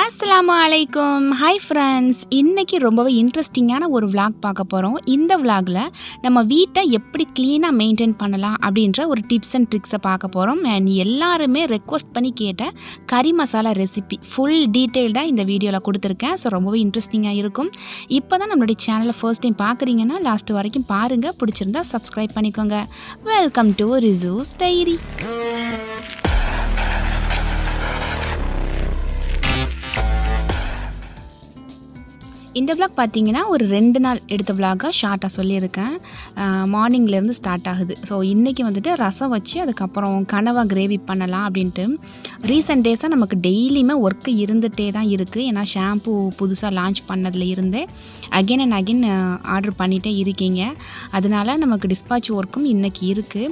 அஸ்லாமு அலைக்கும் hi friends இன்றைக்கி ரொம்பவே இன்ட்ரெஸ்டிங்கான ஒரு விளாக் பார்க்க போகிறோம் இந்த விளாகில் நம்ம வீட்டை எப்படி க்ளீனாக மெயின்டைன் பண்ணலாம் அப்படின்ற ஒரு டிப்ஸ் அண்ட் ட்ரிக்ஸை பார்க்க போகிறோம் அண்ட் எல்லாருமே ரெக்வஸ்ட் பண்ணி கேட்ட கறி மசாலா ரெசிபி ஃபுல் டீட்டெயில்டாக இந்த வீடியோவில் கொடுத்துருக்கேன். ஸோ ரொம்பவே இன்ட்ரெஸ்டிங்காக இருக்கும். இப்போ தான் நம்மளுடைய சேனலை ஃபர்ஸ்ட் டைம் பார்க்குறீங்கன்னா லாஸ்ட் வரைக்கும் பாருங்கள் பிடிச்சிருந்தா சப்ஸ்கிரைப் பண்ணிக்கோங்க. வெல்கம் டு ரிசூஸ் டைரி இந்த விளாக் பார்த்தீங்கன்னா ஒரு ரெண்டு நாள் எடுத்த விளாகாக ஷார்ட்டாக சொல்லியிருக்கேன். மார்னிங்லேருந்து ஸ்டார்ட் ஆகுது. ஸோ இன்றைக்கி வந்துட்டு ரசம் வச்சு அதுக்கப்புறம் கனவா கிரேவி பண்ணலாம் அப்படின்ட்டு. ரீசெண்ட் டேஸாக நமக்கு டெய்லியுமே ஒர்க்கு இருந்துகிட்டே தான் இருக்குது ஏன்னா ஷாம்பு புதுசாக லான்ச் பண்ணதில் இருந்தே அகைன் அண்ட் அகெயின் ஆர்டர் பண்ணிகிட்டே இருக்கீங்க. அதனால நமக்கு டிஸ்பாச் ஒர்க்கும் இன்றைக்கி இருக்குது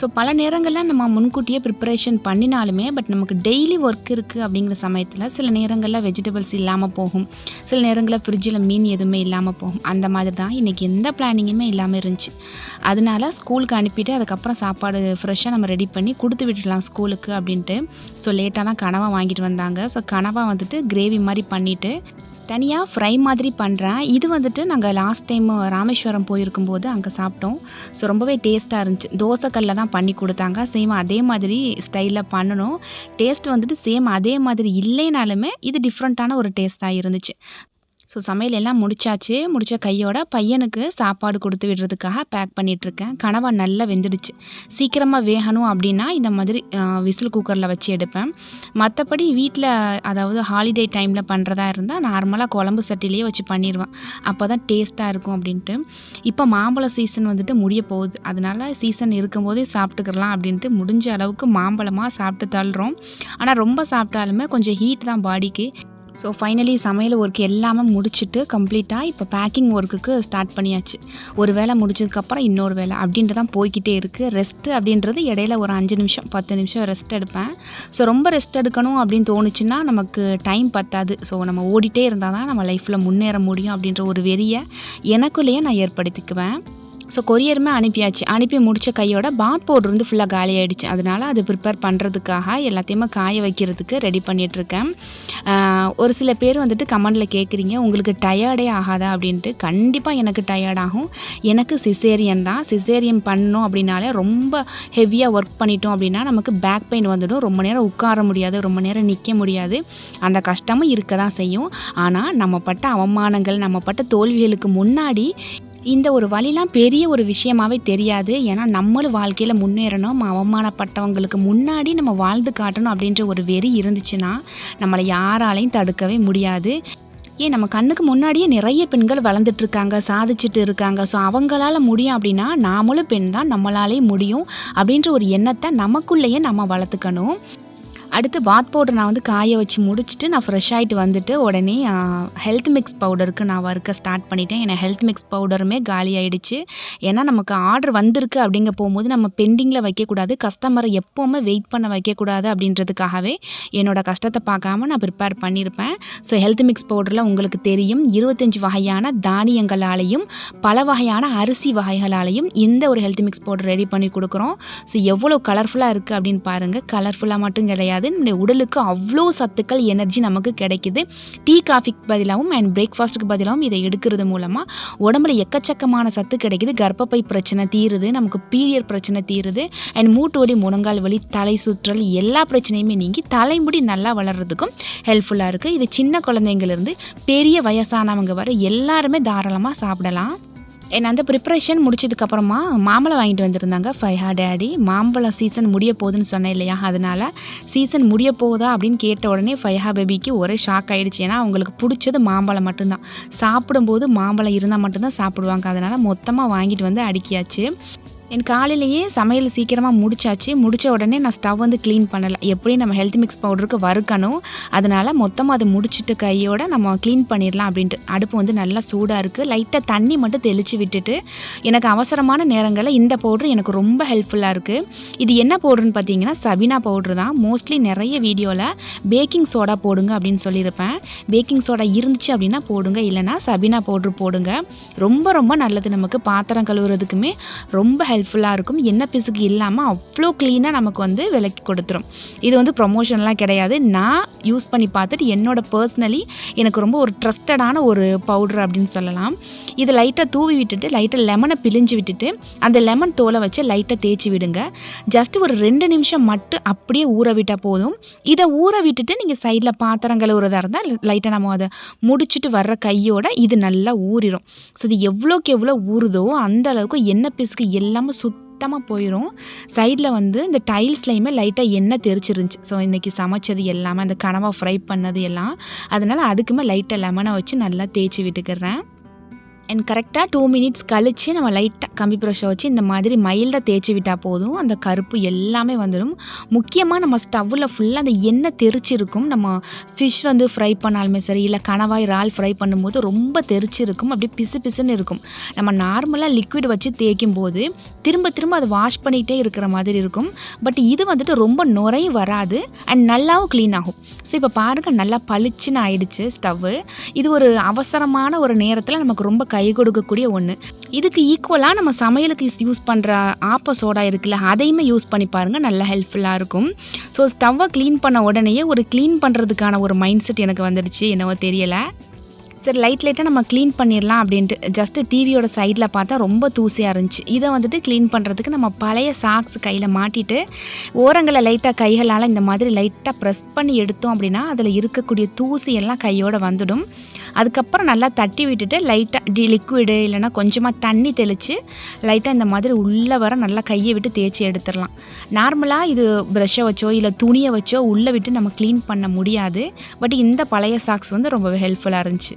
ஸோ பல நேரங்களில் நம்ம முன்கூட்டியே ப்ரிப்பரேஷன் பண்ணினாலுமே பட் நமக்கு டெய்லி ஒர்க் இருக்குது அப்படிங்கிற சமயத்தில் சில நேரங்களில் வெஜிடபிள்ஸ் இல்லாமல் போகும். சில நேரங்களில் ஃப்ரிட்ஜில் மீன் எதுவுமே இல்லாமல் போகும். அந்த மாதிரி தான் இன்றைக்கி எந்த பிளானிங்குமே இல்லாமல் இருந்துச்சு. அதனால ஸ்கூலுக்கு அனுப்பிட்டு அதுக்கப்புறம் சாப்பாடு ஃப்ரெஷ்ஷாக நம்ம ரெடி பண்ணி கொடுத்து விட்டுடலாம் ஸ்கூலுக்கு அப்படின்ட்டு. ஸோ லேட்டாக தான் கனவா வாங்கிட்டு வந்தாங்க. ஸோ கனவா வந்துட்டு கிரேவி மாதிரி பண்ணிவிட்டு தனியாக ஃப்ரை மாதிரி பண்ணுறேன் இது வந்துட்டு நாங்கள் லாஸ்ட் டைம் ராமேஸ்வரம் போயிருக்கும்போது அங்கே சாப்பிட்டோம். ஸோ ரொம்பவே டேஸ்ட்டாக இருந்துச்சு. தோசைக்கல்லில் தான் பண்ணி கொடுத்தாங்க. சேம் அதே மாதிரி ஸ்டைலில் பண்ணணும். டேஸ்ட் வந்துட்டு சேம் அதே மாதிரி இல்லைனாலுமே இது டிஃப்ரெண்ட்டான ஒரு டேஸ்ட்டாக இருந்துச்சு. ஸோ சமையல் எல்லாம் முடிச்சாச்சு. முடித்த கையோட பையனுக்கு சாப்பாடு கொடுத்து விடுறதுக்காக பேக் பண்ணிகிட்ருக்கேன் கனவா நல்லா வெந்துடுச்சு. சீக்கிரமாக வேகணும் அப்படின்னா இந்த மாதிரி விசில் குக்கரில் வச்சு எடுப்பேன். மற்றபடி வீட்டில் அதாவது ஹாலிடே டைமில் பண்ணுறதா இருந்தால் நார்மலாக குழம்பு சட்டிலேயே வச்சு பண்ணிடுவேன் அப்போ தான் டேஸ்ட்டாக இருக்கும் அப்படின்ட்டு. இப்போ மாம்பழம் சீசன் வந்துட்டு முடிய போகுது. அதனால சீசன் இருக்கும்போதே சாப்பிட்டுக்கிறலாம் அப்படின்ட்டு முடிஞ்ச அளவுக்கு மாம்பழமாக சாப்பிட்டு தள்ளுறோம். ஆனால் ரொம்ப சாப்பிட்டாலுமே கொஞ்சம் ஹீட் தான் பாடிக்கு ஸோ ஃபைனலி சமையல் ஒர்க் எல்லாமே முடிச்சுட்டு கம்ப்ளீட்டாக இப்போ பேக்கிங் ஒர்க்குக்கு ஸ்டார்ட் பண்ணியாச்சு. ஒரு வேலை முடிச்சதுக்கப்புறம் இன்னொரு வேலை அப்படின்றதான் போய்கிட்டே இருக்குது ரெஸ்ட்டு அப்படின்றது இடையில ஒரு அஞ்சு நிமிஷம் பத்து நிமிஷம் ரெஸ்ட் எடுப்பேன். ஸோ ரொம்ப ரெஸ்ட் எடுக்கணும் அப்படின்னு தோணுச்சுன்னா நமக்கு டைம் பத்தாது. ஸோ நம்ம ஓடிட்டே இருந்தால் தான் நம்ம லைஃப்பில் முன்னேற முடியும் அப்படின்ற ஒரு வெறியை எனக்குள்ளேயே நான் ஏற்படுத்திக்குவேன். ஸோ கொரியருமே அனுப்பியாச்சு. அனுப்பி முடித்த கையோட பாத் பவுடர் வந்து ஃபுல்லாக காலி ஆகிடுச்சு அதனால் அது ப்ரிப்பேர் பண்ணுறதுக்காக எல்லாத்தையுமே காய வைக்கிறதுக்கு ரெடி பண்ணிகிட்ருக்கேன் ஒரு சில பேர் வந்துட்டு கமெண்டில் கேட்குறீங்க உங்களுக்கு டயர்டே ஆகாதா? அப்படின்ட்டு. கண்டிப்பாக எனக்கு டயர்ட் ஆகும். எனக்கு சிசேரியன் தான். சிசேரியன் பண்ணோம் அப்படின்னாலே ரொம்ப ஹெவியாக ஒர்க் பண்ணிட்டோம் அப்படின்னா நமக்கு பேக் பெயின் வந்துடும். ரொம்ப நேரம் உட்கார முடியாது. ரொம்ப நேரம் நிற்க முடியாது. அந்த கஷ்டமும் இருக்க தான் செய்யும். ஆனால் நம்ம பட்ட அவமானங்கள் நம்ம பட்ட தோல்விகளுக்கு முன்னாடி இந்த ஒரு வழிலாம் பெரிய ஒரு விஷயமாவே தெரியாது. ஏன்னா நம்மளும் வாழ்க்கையில் முன்னேறணும். அவமானப்பட்டவங்களுக்கு முன்னாடி நம்ம வாழ்ந்து காட்டணும் அப்படின்ற ஒரு வெறி இருந்துச்சுன்னா நம்மளை யாராலையும் தடுக்கவே முடியாது. ஏன் நம்ம கண்ணுக்கு முன்னாடியே நிறைய பெண்கள் வளர்ந்துட்டு இருக்காங்க சாதிச்சுட்டு இருக்காங்க. ஸோ அவங்களால முடியும் அப்படின்னா நாமளும் பெண் தான் நம்மளாலே முடியும் அப்படின்ற ஒரு எண்ணத்தை நமக்குள்ளேயே நம்ம வளர்த்துக்கணும். அடுத்து பாத் பவுடர் நான் வந்து காய வச்சு முடிச்சுட்டு நான் ஃப்ரெஷ் ஆகிட்டு வந்துட்டு உடனே ஹெல்த் மிக்ஸ் பவுடருக்கு நான் ஒர்க்கை ஸ்டார்ட் பண்ணிட்டேன். ஏன்னா ஹெல்த் மிக்ஸ் பவுடருமே காலி ஆகிடுச்சு ஏன்னா நமக்கு ஆர்டர் வந்திருக்கு அப்படிங்க போகும்போது நம்ம பெண்டிங்கில் வைக்கக்கூடாது. கஸ்டமரை எப்போவுமே வெயிட் பண்ண வைக்கக்கூடாது அப்படின்றதுக்காகவே என்னோடய கஷ்டத்தை பார்க்காம நான் ப்ரிப்பேர் பண்ணியிருப்பேன் ஸோ ஹெல்த் மிக்ஸ் பவுடரில் உங்களுக்கு தெரியும் இருபத்தஞ்சி வகையான தானியங்களாலையும் பல வகையான அரிசி வகைகளாலையும் இந்த ஒரு ஹெல்த் மிக்ஸ் பவுடர் ரெடி பண்ணி கொடுக்குறோம். ஸோ எவ்வளோ கலர்ஃபுல்லாக இருக்குது அப்படின்னு பாருங்கள் கலர்ஃபுல்லாக மட்டும் கிடையாது. கிடையாது. நம்முடைய உடலுக்கு அவ்வளோ சத்துக்கள் எனர்ஜி நமக்கு கிடைக்குது. டீ காஃபிக்கு பதிலாகவும் அண்ட் பிரேக்ஃபாஸ்ட்டுக்கு பதிலாகவும் இதை எடுக்கிறது மூலமாக உடம்புல எக்கச்சக்கமான சத்து கிடைக்குது. கர்ப்பப்பை பிரச்சனை தீருது நமக்கு பீரியட் பிரச்சனை தீருது. அண்ட் மூட்டு வலி முழங்கால் வலி தலை சுற்றல் எல்லா பிரச்சனையுமே நீங்கி தலைமுடி நல்லா வளர்கிறதுக்கும் ஹெல்ப்ஃபுல்லாக இருக்குது இது சின்ன குழந்தைங்கள்லேருந்து பெரிய வயசானவங்க வர எல்லாருமே தாராளமாக சாப்பிடலாம். என்ன அந்த ப்ரிப்ரேஷன் முடிச்சதுக்கப்புறமா மாம்பழம் வாங்கிட்டு வந்திருந்தாங்க ஃபைஹா டேடி மாம்பழம் சீசன் முடிய போகுதுன்னு சொன்னேன் இல்லையா? அதனால் சீசன் முடிய போகுதா அப்படின்னு கேட்ட உடனே ஃபைஹா பேபிக்கு ஒரே ஷாக் ஆகிடுச்சு ஏன்னா அவங்களுக்கு பிடிச்சது மாம்பழம் மட்டும்தான். சாப்பிடும்போது மாம்பழம் இருந்தால் மட்டும்தான் சாப்பிடுவாங்க. அதனால் மொத்தமாக வாங்கிட்டு வந்து அடுக்கியாச்சு. என் காலையிலேயே சமையல் சீக்கிரமாக முடிச்சாச்சு. முடித்த உடனே நான் ஸ்டவ் வந்து க்ளீன் பண்ணலை. எப்படியும் நம்ம ஹெல்த் மிக்ஸ் பவுடருக்கு வறுக்கணும். அதனால் மொத்தமாக அதை முடிச்சுட்டு கையோட நம்ம க்ளீன் பண்ணிடலாம் அப்படின்ட்டு. அடுப்பு வந்து நல்லா சூடாக இருக்குது லைட்டாக தண்ணி மட்டும் தெளித்து விட்டுட்டு எனக்கு அவசரமான நேரங்களில் இந்த பவுட்ரு எனக்கு ரொம்ப ஹெல்ப்ஃபுல்லாக இருக்குது இது என்ன பவுட்ருன்னு பார்த்தீங்கன்னா சபினா பவுட்ரு தான். மோஸ்ட்லி நிறைய வீடியோவில் பேக்கிங் சோடா போடுங்க அப்படின்னு சொல்லியிருப்பேன். பேக்கிங் சோடா இருந்துச்சு அப்படின்னா போடுங்க. இல்லைனா சபினா பவுட்ரு போடுங்க. ரொம்ப ரொம்ப நல்லது நமக்கு. பாத்திரம் கழுவுறதுக்குமே ரொம்ப ஹெல்ப் ஹெல்ப்ஃபுல்லாக இருக்கும். எண்ணெய் பிசுக்கு இல்லாமல் அவ்வளோ க்ளீனாக நமக்கு வந்து விலக்கி கொடுத்துரும். இது வந்து ப்ரொமோஷன்லாம் கிடையாது. நான் யூஸ் பண்ணி பார்த்துட்டு என்னோட பர்சனலி எனக்கு ரொம்ப ஒரு ட்ரஸ்டடான ஒரு பவுடர் அப்படின்னு சொல்லலாம். இது லைட்டாக தூவி விட்டுட்டு லைட்டாக லெமனை பிழிஞ்சு விட்டுட்டு அந்த லெமன் தோலை வச்சு லைட்டாக தேய்ச்சி விடுங்க. ஜஸ்ட் ஒரு ரெண்டு நிமிஷம் மட்டும் அப்படியே ஊற விட்டால் போதும். இதை ஊற விட்டுட்டு நீங்கள் சைடில் பாத்திரம் கழுவுறதா இருந்தால் லைட்டாக நம்ம அதை முடிச்சுட்டு வர்ற கையோட இது நல்லா ஊறிடும் ஸோ இது எவ்வளோக்கு எவ்வளோ ஊறுதோ அந்த அளவுக்கு எண்ணெய் பிசுக்கு எல்லாமே சுத்தமாக போயிடும் சைடில் வந்து இந்த டைல்ஸ்லையுமே லைட்டாக எண்ணெய் தெரிச்சிருந்துச்சு ஸோ இன்றைக்கி சமைச்சது எல்லாமே அந்த கனவா ஃப்ரை பண்ணது எல்லாம் அதனால் அதுக்குமே லைட்டாக லெமனை வச்சு நல்லா தேய்ச்சி விட்டுக்கிறேன். அண்ட் கரெக்டாக டூ மினிட்ஸ் கழித்து நம்ம லைட்டாக கம்பி ப்ரெஷ்ஷை வச்சு இந்த மாதிரி மைல்டாக தேய்ச்சி விட்டால் போதும். அந்த கருப்பு எல்லாமே வந்துடும் முக்கியமாக நம்ம ஸ்டவ்வில் ஃபுல்லாக அந்த எண்ணெய் தெரிச்சிருக்கும். நம்ம ஃபிஷ் வந்து ஃப்ரை பண்ணாலுமே சரி இல்லை கணவாய் இறால் ஃப்ரை பண்ணும்போது ரொம்ப தெரிச்சிருக்கும். அப்படியே பிசு பிசுன்னு இருக்கும். நம்ம நார்மலாக லிக்விட் வச்சு தேய்க்கும் போது திரும்ப திரும்ப அதை வாஷ் பண்ணிகிட்டே இருக்கிற மாதிரி இருக்கும். பட் இது வந்துட்டு ரொம்ப நுரையும் வராது அண்ட் நல்லாவும் க்ளீன் ஆகும். ஸோ இப்போ பாருங்கள் நல்லா பளிச்சுன்னு ஆயிடுச்சு ஸ்டவ்வு இது ஒரு அவசரமான ஒரு நேரத்தில் நமக்கு ரொம்ப கை கை கொடுக்கக்கூடிய ஒன்று இதுக்கு ஈக்குவலாக நம்ம சமையலுக்கு யூஸ் பண்ணுற ஆப்ப சோடா இருக்குல்ல அதையுமே யூஸ் பண்ணி பாருங்கள் நல்லா ஹெல்ப்ஃபுல்லாக இருக்கும். ஸோ ஸ்டவ்வை க்ளீன் பண்ண உடனேயே ஒரு க்ளீன் பண்ணுறதுக்கான ஒரு மைண்ட் செட் எனக்கு வந்துடுச்சு. என்னவோ தெரியலை. சரி லைட் லைட்டாக நம்ம க்ளீன் பண்ணிடலாம் அப்படின்ட்டு. ஜஸ்ட்டு டிவியோட சைடில் பார்த்தா ரொம்ப தூசியாக இருந்துச்சு. இதை வந்துட்டு க்ளீன் பண்ணுறதுக்கு நம்ம பழைய சாக்ஸ் கையில் மாட்டிட்டு ஓரங்களை லைட்டாக கைகளால் இந்த மாதிரி லைட்டாக ப்ரெஸ் பண்ணி எடுத்தோம் அப்படின்னா அதில் இருக்கக்கூடிய தூசி எல்லாம் கையோடு வந்துடும். அதுக்கப்புறம் நல்லா தட்டி விட்டுட்டு லைட்டாக டி லிக்விடு இல்லைனா கொஞ்சமாக தண்ணி தெளித்து லைட்டாக இந்த மாதிரி உள்ளே வர நல்லா கையை விட்டு தேய்ச்சி எடுத்துடலாம். நார்மலாக இது ப்ரஷ்ஷை வச்சோ இல்லை துணியை வச்சோ உள்ளே விட்டு நம்ம க்ளீன் பண்ண முடியாது. பட் இந்த பழைய சாக்ஸ் வந்து ரொம்பவே ஹெல்ப்ஃபுல்லாக இருந்துச்சு.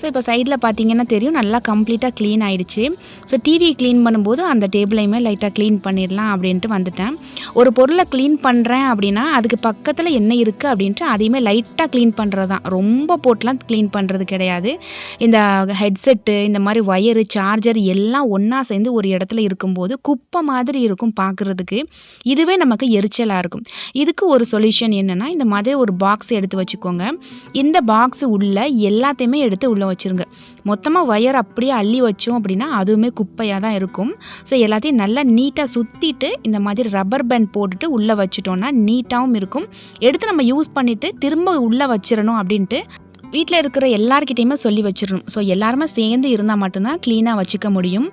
ஸோ இப்போ சைடில் பார்த்தீங்கன்னா தெரியும் நல்லா கம்ப்ளீட்டாக க்ளீன் ஆகிடுச்சு ஸோ டிவி க்ளீன் பண்ணும்போது அந்த டேபிளையுமே லைட்டாக க்ளீன் பண்ணிடலாம் அப்படின்ட்டு வந்துட்டேன். ஒரு பொருளை க்ளீன் பண்ணுறேன் அப்படின்னா அதுக்கு பக்கத்தில் என்ன இருக்குது அப்படின்ட்டு அதையுமே லைட்டாக க்ளீன் பண்ணுறது தான் ரொம்ப போட்டுலாம் க்ளீன் பண்ணுறது கிடையாது. இந்த ஹெட்செட்டு இந்த மாதிரி ஒயரு சார்ஜர் எல்லாம் ஒன்றா சேர்ந்து ஒரு இடத்துல இருக்கும்போது குப்பை மாதிரி இருக்கும் பார்க்குறதுக்கு இதுவே நமக்கு எரிச்சலாக இருக்கும். இதுக்கு ஒரு சொல்யூஷன் என்னென்னா இந்த மாதிரி ஒரு பாக்ஸ் எடுத்து வச்சுக்கோங்க. இந்த பாக்ஸ் உள்ள எல்லாத்தையுமே எடுத்து உள்ளே வச்சுருங்க. மொத்தமாக ஒயர் அப்படியே அள்ளி வச்சோம் அப்படின்னா அதுவுமே குப்பையாக தான் இருக்கும். ஸோ எல்லாத்தையும் நல்லா நீட்டாக சுற்றிட்டு இந்த மாதிரி ரப்பர் பேண்ட் போட்டுட்டு உள்ளே வச்சுட்டோன்னா நீட்டாகவும் இருக்கும். எடுத்து நம்ம யூஸ் பண்ணிவிட்டு திரும்ப உள்ளே வச்சிடணும் அப்படின்ட்டு வீட்டில் இருக்கிற எல்லார்கிட்டையுமே சொல்லி வச்சிடணும். ஸோ எல்லாருமே சேர்ந்து இருந்தால் மட்டும்தான் க்ளீனாக வச்சுக்க முடியும்.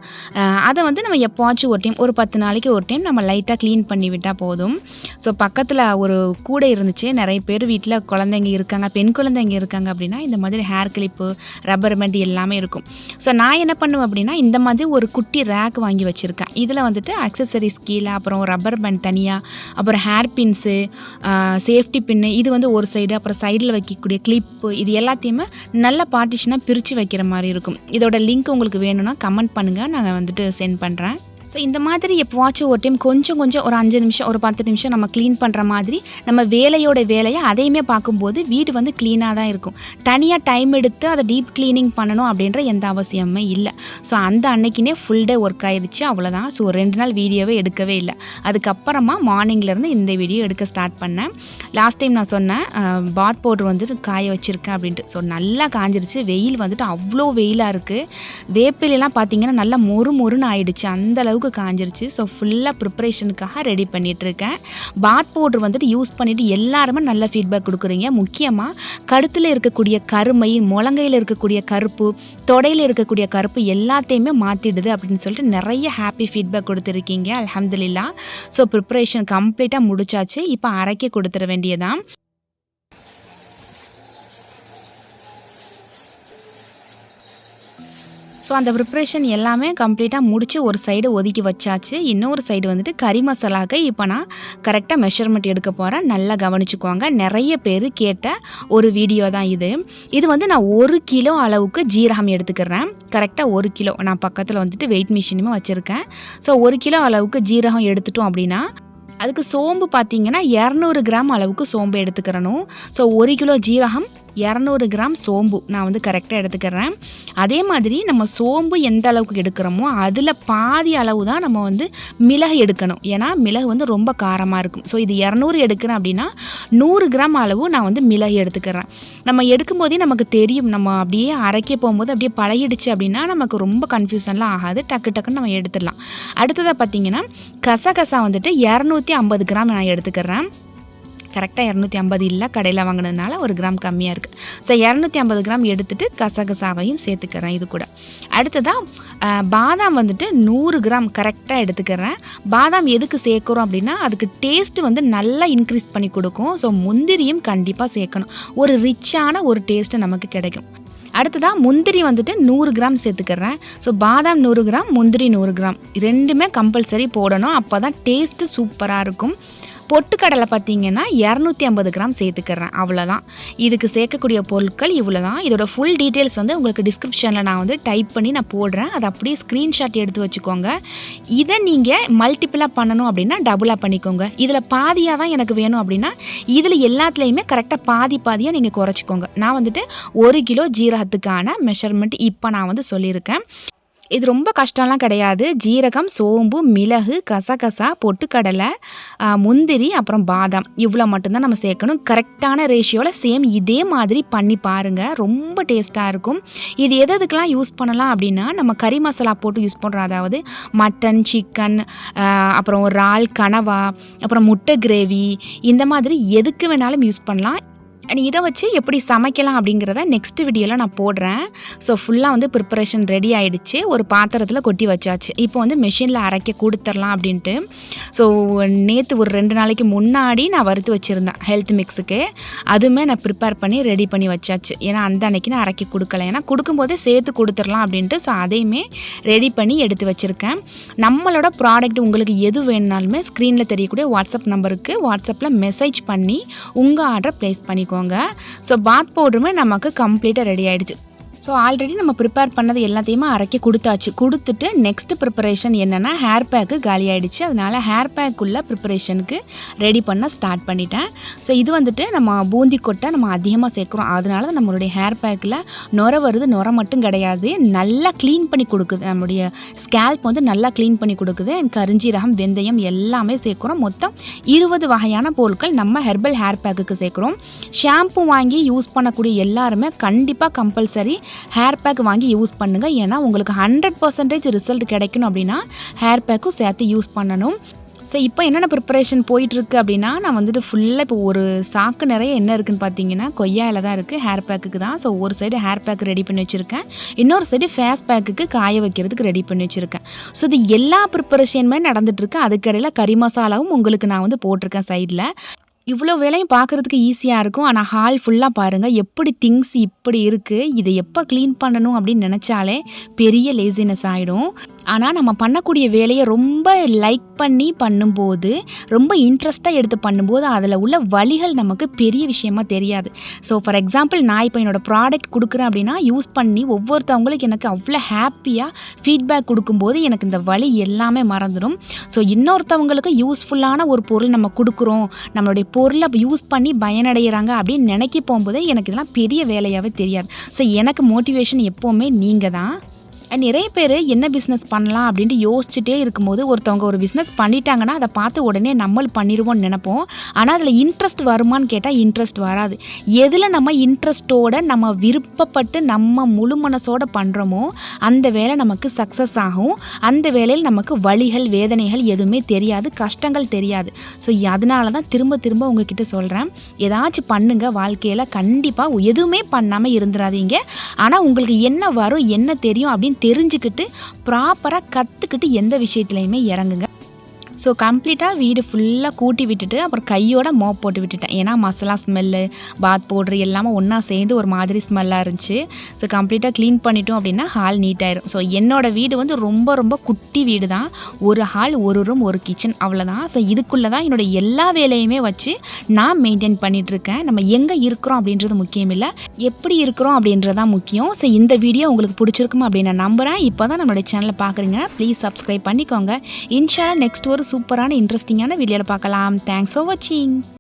அதை வந்து நம்ம எப்போவாச்சும் ஒரு டைம் ஒரு பத்து நாளைக்கு ஒரு டைம் நம்ம லைட்டாக க்ளீன் பண்ணி விட்டால் போதும். ஸோ பக்கத்தில் ஒரு கூடை இருந்துச்சு. நிறைய பேர் வீட்டில் குழந்தைங்க இருக்காங்க பெண் குழந்தைங்க இருக்காங்க அப்படின்னா இந்த மாதிரி ஹேர் கிளிப்பு ரப்பர் பேண்ட் எல்லாமே இருக்கும். ஸோ நான் என்ன பண்ணுவேன் அப்படின்னா இந்த மாதிரி ஒரு குட்டி ரேக் வாங்கி வச்சுருக்கேன். இதில் வந்துட்டு அக்சசரிஸ் கீழே அப்புறம் ரப்பர் பேண்ட் தனியாக அப்புறம் ஹேர் பின்ஸு சேஃப்டி பின்னு இது வந்து ஒரு சைடு அப்புறம் சைடில் வைக்கக்கூடிய கிளிப்பு இது எல்லாம் எல்லாத்தையுமே நல்ல பார்ட்டிஷனாக பிரித்து வைக்கிற மாதிரி இருக்கும். இதோட லிங்க் உங்களுக்கு வேணும்னா கமெண்ட் பண்ணுங்கள் நான் வந்துட்டு சென்ட் பண்ணுறேன் ஸோ இந்த மாதிரி எப்போவாச்சும் ஒரு டைம் கொஞ்சம் கொஞ்சம் ஒரு அஞ்சு நிமிஷம் ஒரு பத்து நிமிஷம் நம்ம க்ளீன் பண்ணுற மாதிரி நம்ம வேலையோட வேலையை அதையுமே பார்க்கும்போது வீடு வந்து க்ளீனாக தான் இருக்கும். தனியாக டைம் எடுத்து அதை டீப் க்ளீனிங் பண்ணணும் அப்படின்ற எந்த அவசியமே இல்லை. ஸோ அந்த அன்னைக்குனே ஃபுல் டே ஒர்க் ஆயிடுச்சு அவ்வளோதான் ஸோ ரெண்டு நாள் வீடியோவே எடுக்கவே இல்லை. அதுக்கப்புறமா மார்னிங்லேருந்து இந்த வீடியோ எடுக்க ஸ்டார்ட் பண்ணேன். லாஸ்ட் டைம் நான் சொன்னேன் பாத் பவுடர் வந்துட்டு காய வச்சுருக்கேன் அப்படின்ட்டு. ஸோ நல்லா காஞ்சிருச்சு. வெயில் வந்துட்டு அவ்வளோ வெயிலாக இருக்குது வேப்பிலெலாம் பார்த்தீங்கன்னா நல்லா மொறு மொறுன்னு ஆயிடுச்சு. அந்தளவுக்கு அளவுக்கு காஞ்சிருச்சு. ஸோ ஃபுல்லாக ப்ரிப்பரேஷனுக்காக ரெடி பண்ணிகிட்ருக்கேன் பாத் பவுடர் வந்துட்டு யூஸ் பண்ணிவிட்டு எல்லாருமே நல்ல ஃபீட்பேக் கொடுக்குறீங்க. முக்கியமாக கழுத்தில் இருக்கக்கூடிய கருமை முழங்கையில் இருக்கக்கூடிய கருப்பு தொடையில் இருக்கக்கூடிய கருப்பு எல்லாத்தையுமே மாற்றிடுது அப்படின்னு சொல்லிட்டு நிறைய ஹாப்பி ஃபீட்பேக் கொடுத்துருக்கீங்க. அலமதுல்லா ஸோ ப்ரிப்பரேஷன் கம்ப்ளீட்டாக முடிச்சாச்சு. இப்போ அரைக்க கொடுத்துட வேண்டியதான் ஸோ அந்த ப்ரிப்ரேஷன் எல்லாமே கம்ப்ளீட்டாக முடித்து ஒரு சைடு ஒதுக்கி வச்சாச்சு. இன்னொரு சைடு வந்துட்டு கறி மசாலாக்கு இப்போ நான் கரெக்டாக மெஷர்மெண்ட் எடுக்க போகிறேன் நல்லா கவனிச்சுக்கோங்க. நிறைய பேர் கேட்ட ஒரு வீடியோ தான் இது. இது வந்து நான் ஒரு கிலோ அளவுக்கு ஜீரகம் எடுத்துக்கிறேன். கரெக்டாக ஒரு கிலோ. நான் பக்கத்தில் வந்துட்டு வெயிட் மிஷினுமே வச்சுருக்கேன். ஸோ ஒரு கிலோ அளவுக்கு ஜீரகம் எடுத்துட்டோம் அப்படின்னா அதுக்கு சோம்பு பார்த்தீங்கன்னா இரநூறு கிராம் அளவுக்கு சோம்பு எடுத்துக்கிறணும். ஸோ ஒரு கிலோ ஜீரகம் இரநூறு கிராம் சோம்பு நான் வந்து கரெக்டாக எடுத்துக்கிறேன். அதே மாதிரி நம்ம சோம்பு எந்த அளவுக்கு எடுக்கிறோமோ அதில் பாதி அளவு தான் நம்ம வந்து மிளகு எடுக்கணும். ஏன்னா மிளகு வந்து ரொம்ப காரமாக இருக்கும். ஸோ இது இரநூறு எடுக்கிறேன் அப்படின்னா நூறு கிராம் அளவு நான் வந்து மிளகு எடுத்துக்கிறேன். நம்ம எடுக்கும்போதே நமக்கு தெரியும். நம்ம அப்படியே அரைக்க போகும்போது அப்படியே பழகிடுச்சு அப்படின்னா நமக்கு ரொம்ப கன்ஃபியூஷன்லாம் ஆகாது. டக்கு டக்குன்னு நம்ம எடுத்துடலாம். அடுத்ததாக பார்த்தீங்கன்னா கசகசா வந்துட்டு இரநூத்தி ஐம்பது கிராம் நான் எடுத்துக்கிறேன். கரெக்டாக இரநூத்தி ஐம்பது இல்லை கடையில் வாங்கினதுனால ஒரு கிராம் கம்மியாக இருக்குது ஸோ இரநூத்தி ஐம்பது கிராம் எடுத்துகிட்டு கசகசாவையும் சேர்த்துக்கிறேன் இது கூட. அடுத்ததாக பாதாம் வந்துட்டு நூறு கிராம் கரெக்டாக எடுத்துக்கிறேன். பாதாம் எதுக்கு சேர்க்குறோம் அப்படின்னா அதுக்கு டேஸ்ட்டு வந்து நல்லா இன்க்ரீஸ் பண்ணி கொடுக்கும். ஸோ முந்திரியும் கண்டிப்பாக சேர்க்கணும். ஒரு ரிச்சான ஒரு டேஸ்ட்டு நமக்கு கிடைக்கும். அடுத்ததாக முந்திரி வந்துட்டு நூறு கிராம் சேர்த்துக்கிறேன். ஸோ பாதாம் நூறு கிராம் முந்திரி நூறு கிராம். ரெண்டுமே கம்பல்சரி போடணும். அப்போ தான் டேஸ்ட்டு சூப்பராக இருக்கும். பொட்டுக்கடலை பார்த்தீங்கன்னா இரநூத்தி ஐம்பது கிராம் சேர்த்துக்கிறேன். அவ்வளோதான் இதுக்கு சேர்க்கக்கூடிய பொருட்கள் இவ்வளோ தான் இதோட ஃபுல் டீட்டெயில்ஸ் வந்து உங்களுக்கு டிஸ்கிரிப்ஷனில் நான் வந்து டைப் பண்ணி நான் போடுறேன். அதை அப்படியே ஸ்க்ரீன்ஷாட் எடுத்து வச்சுக்கோங்க. இதை நீங்கள் மல்டிப்புளாக பண்ணணும் அப்படின்னா டபுளாக பண்ணிக்கோங்க. இதில் பாதியாக தான் எனக்கு வேணும் அப்படின்னா இதில் எல்லாத்துலேயுமே கரெக்டாக பாதி பாதியாக நீங்கள் குறைச்சிக்கோங்க. நான் வந்துட்டு ஒரு கிலோ ஜீரகத்துக்கான மெஷர்மெண்ட் இப்போ நான் வந்து சொல்லியிருக்கேன். இது ரொம்ப கஷ்டம்லாம் கிடையாது. ஜீரகம் சோம்பு மிளகு கசகசா பொட்டுக்கடலை முந்திரி அப்புறம் பாதாம். இவ்வளோ மட்டும்தான் நம்ம சேர்க்கணும். கரெக்டான ரேஷியோவில் சேம் இதே மாதிரி பண்ணி பாருங்கள் ரொம்ப டேஸ்ட்டாக இருக்கும். இது எது எதுக்கெல்லாம் யூஸ் பண்ணலாம் அப்படின்னா நம்ம கறி மசாலா போட்டு யூஸ் பண்ணுறோம் அதாவது மட்டன் சிக்கன் அப்புறம் இறால் கனவா அப்புறம் முட்டை கிரேவி இந்த மாதிரி எதுக்கு வேணாலும் யூஸ் பண்ணலாம். அண்ட் இதை வச்சு எப்படி சமைக்கலாம் அப்படிங்கிறத நெக்ஸ்ட் வீடியோவில் நான் போடுறேன். ஸோ ஃபுல்லாக வந்து ப்ரிப்பரேஷன் ரெடி ஆகிடுச்சு ஒரு பாத்திரத்தில் கொட்டி வச்சாச்சு. இப்போ வந்து மிஷினில் அரைக்க கொடுத்துர்லாம் அப்படின்ட்டு. ஸோ நேற்று ஒரு ரெண்டு நாளைக்கு முன்னாடி நான் வறுத்து வச்சுருந்தேன் ஹெல்த் மிக்ஸுக்கு அதுவுமே நான் ப்ரிப்பேர் பண்ணி ரெடி பண்ணி வச்சாச்சு. ஏன்னா அந்த அன்னைக்கு நான் அரைக்க கொடுக்கல. ஏன்னா கொடுக்கும்போதே சேர்த்து கொடுத்துடலாம் அப்படின்ட்டு. ஸோ அதையுமே ரெடி பண்ணி எடுத்து வச்சுருக்கேன். நம்மளோட ப்ராடக்ட் உங்களுக்கு எது வேணுனாலுமே ஸ்க்ரீனில் தெரியக்கூடிய வாட்ஸ்அப் நம்பருக்கு வாட்ஸ்அப்பில் மெசேஜ் பண்ணி உங்கள் ஆர்டரை ப்ளேஸ் பண்ணிக்கோங்க. ஸோ பாத் பவுடருமே நமக்கு கம்ப்ளீட்டாக ரெடி ஆயிடுச்சு. ஸோ ஆல்ரெடி நம்ம ப்ரிப்பேர் பண்ணது எல்லாத்தையுமே அரைக்க கொடுத்தாச்சு. கொடுத்துட்டு நெக்ஸ்ட் ப்ரிப்பரேஷன் என்னென்னா ஹேர் பேக்கு காலி ஆகிடுச்சு அதனால் ஹேர் பேக்குள்ளே ப்ரிப்பரேஷனுக்கு ரெடி பண்ண ஸ்டார்ட் பண்ணிட்டேன். ஸோ இது வந்துட்டு நம்ம பூந்தி கொட்டை நம்ம அதிகமாக சேர்க்குறோம். அதனால நம்மளுடைய ஹேர் பேக்கில் நுர வருது. நுர மட்டும் கிடையாது. நல்லா க்ளீன் பண்ணி கொடுக்குது. நம்முடைய ஸ்கேல்ப் வந்து நல்லா க்ளீன் பண்ணி கொடுக்குது. கருஞ்சீரகம் வெந்தயம் எல்லாமே சேர்க்குறோம். மொத்தம் இருபது வகையான பொருட்கள் நம்ம ஹெர்பல் ஹேர் பேக்குக்கு சேர்க்குறோம். ஷாம்பு வாங்கி யூஸ் பண்ணக்கூடிய எல்லாருமே கண்டிப்பாக கம்பல்சரி ஹேர் பேக் வாங்கி யூஸ் பண்ணுங்கள் ஏன்னா உங்களுக்கு ஹண்ட்ரட் பர்சன்டேஜ் ரிசல்ட் கிடைக்கணும் அப்படின்னா ஹேர் பேக்கும் சேர்த்து யூஸ் பண்ணணும். ஸோ இப்போ என்னென்ன ப்ரிப்பரேஷன் போயிட்டுருக்கு அப்படின்னா நான் வந்துட்டு ஃபுல்லாக இப்போ ஒரு சாக்கு நிறைய என்ன இருக்குன்னு பார்த்தீங்கன்னா கொய்யாவில் தான் இருக்குது ஹேர் பேக்குக்கு தான். ஸோ ஒரு சைடு ஹேர் பேக் ரெடி பண்ணி வச்சுருக்கேன். இன்னொரு சைடு ஃபேஸ் பேக்குக்கு காய வைக்கிறதுக்கு ரெடி பண்ணி வச்சுருக்கேன். ஸோ இது எல்லா ப்ரிப்பரேஷனுமே நடந்துகிட்ருக்கு அதுக்கடையில் கறி மசாலாவும் உங்களுக்கு நான் வந்து போட்டிருக்கேன் சைடில் இவ்வளோ வேலையும் பார்க்குறதுக்கு ஈஸியாக இருக்கும். ஆனால் ஹால் ஃபுல்லாக பாருங்கள் எப்படி திங்ஸ் இப்படி இருக்குது இதை எப்போ க்ளீன் பண்ணணும் அப்படின்னு நினச்சாலே பெரிய லேசினஸ் ஆகிடும் ஆனால் நம்ம பண்ணக்கூடிய வேலையை ரொம்ப லைக் பண்ணி பண்ணும்போது ரொம்ப இன்ட்ரெஸ்ட்டாக எடுத்து பண்ணும்போது அதில் உள்ள வழிகள் நமக்கு பெரிய விஷயமா தெரியாது. ஸோ ஃபார் எக்ஸாம்பிள் நான் இப்போ என்னோடய ப்ராடக்ட் கொடுக்குறேன் அப்படின்னா யூஸ் பண்ணி ஒவ்வொருத்தவங்களுக்கு எனக்கு அவ்வளோ ஹாப்பியாக ஃபீட்பேக் கொடுக்கும்போது எனக்கு இந்த வழி எல்லாமே மறந்துடும். ஸோ இன்னொருத்தவங்களுக்கு யூஸ்ஃபுல்லான ஒரு பொருள் நம்ம கொடுக்குறோம் நம்மளுடைய பொருளை யூஸ் பண்ணி பயனடைகிறாங்க அப்படின்னு நினைக்க போகும்போதே எனக்கு இதெல்லாம் பெரிய வேலையாகவே தெரியாது. ஸோ எனக்கு மோட்டிவேஷன் எப்போவுமே நீங்கள் தான் அண்ட் நிறைய பேர் என்ன பிஸ்னஸ் பண்ணலாம் அப்படின்ட்டு யோசிச்சுட்டே இருக்கும்போது ஒருத்தவங்க ஒரு பிஸ்னஸ் பண்ணிட்டாங்கன்னா அதை பார்த்து உடனே நம்மளும் பண்ணிடுவோம்னு நினைப்போம். ஆனால் அதில் இன்ட்ரெஸ்ட் வருமான்னு கேட்டால் இன்ட்ரெஸ்ட் வராது. எதில் நம்ம இன்ட்ரெஸ்ட்டோட நம்ம விருப்பப்பட்டு நம்ம முழு மனசோட பண்ணுறோமோ அந்த வேலை நமக்கு சக்ஸஸ் ஆகும். அந்த வேலையில் நமக்கு வலிகள் வேதனைகள் எதுவுமே தெரியாது கஷ்டங்கள் தெரியாது. ஸோ அதனால தான் திரும்ப திரும்ப உங்ககிட்ட சொல்கிறேன் ஏதாச்சும் பண்ணுங்கள் வாழ்க்கையில். கண்டிப்பாக எதுவுமே பண்ணாமல் இருந்துடாதீங்க ஆனால் உங்களுக்கு என்ன வரும் என்ன தெரியும் அப்படின்னு தெரிஞ்சுக்கிட்டு ப்ராப்பராக கற்றுக்கிட்டு எந்த விஷயத்துலையுமே இறங்குங்க. ஸோ கம்ப்ளீட்டாக வீடு ஃபுல்லாக கூட்டி விட்டுட்டு அப்புறம் கையோட மோப் போட்டு விட்டுட்டேன். ஏன்னா மசாலா ஸ்மெல்லு பாத் பவுட்ரு எல்லாமே ஒன்றா சேர்ந்து ஒரு மாதிரி ஸ்மெல்லாக இருந்துச்சு. ஸோ கம்ப்ளீட்டாக க்ளீன் பண்ணிட்டோம் அப்படின்னா ஹால் நீட்டாயிரும் ஸோ என்னோடய வீடு வந்து ரொம்ப ரொம்ப குட்டி வீடு தான் ஒரு ஹால் ஒரு ரூம் ஒரு கிச்சன் அவ்வளோதான் ஸோ இதுக்குள்ளே தான் என்னோட எல்லா வேலையுமே வச்சு நான் மெயின்டைன் பண்ணிகிட்ருக்கேன் நம்ம எங்கே இருக்கிறோம் அப்படின்றது முக்கியம் இல்லை. எப்படி இருக்கிறோம் அப்படின்றதான் முக்கியம். ஸோ இந்த வீடியோ உங்களுக்கு பிடிச்சிருக்குமா அப்படின்னு நான் நம்புகிறேன் இப்போ தான் நம்மளுடைய சேனலை பார்க்குறீங்க ப்ளீஸ் சப்ஸ்கிரைப் பண்ணிக்கோங்க. இன்ஷா நெக்ஸ்ட் ஒரு சூப்பரான இன்ட்ரெஸ்டிங்கான வீடியோவில் பார்க்கலாம். தேங்க்ஸ் ஃபார் வாட்சிங்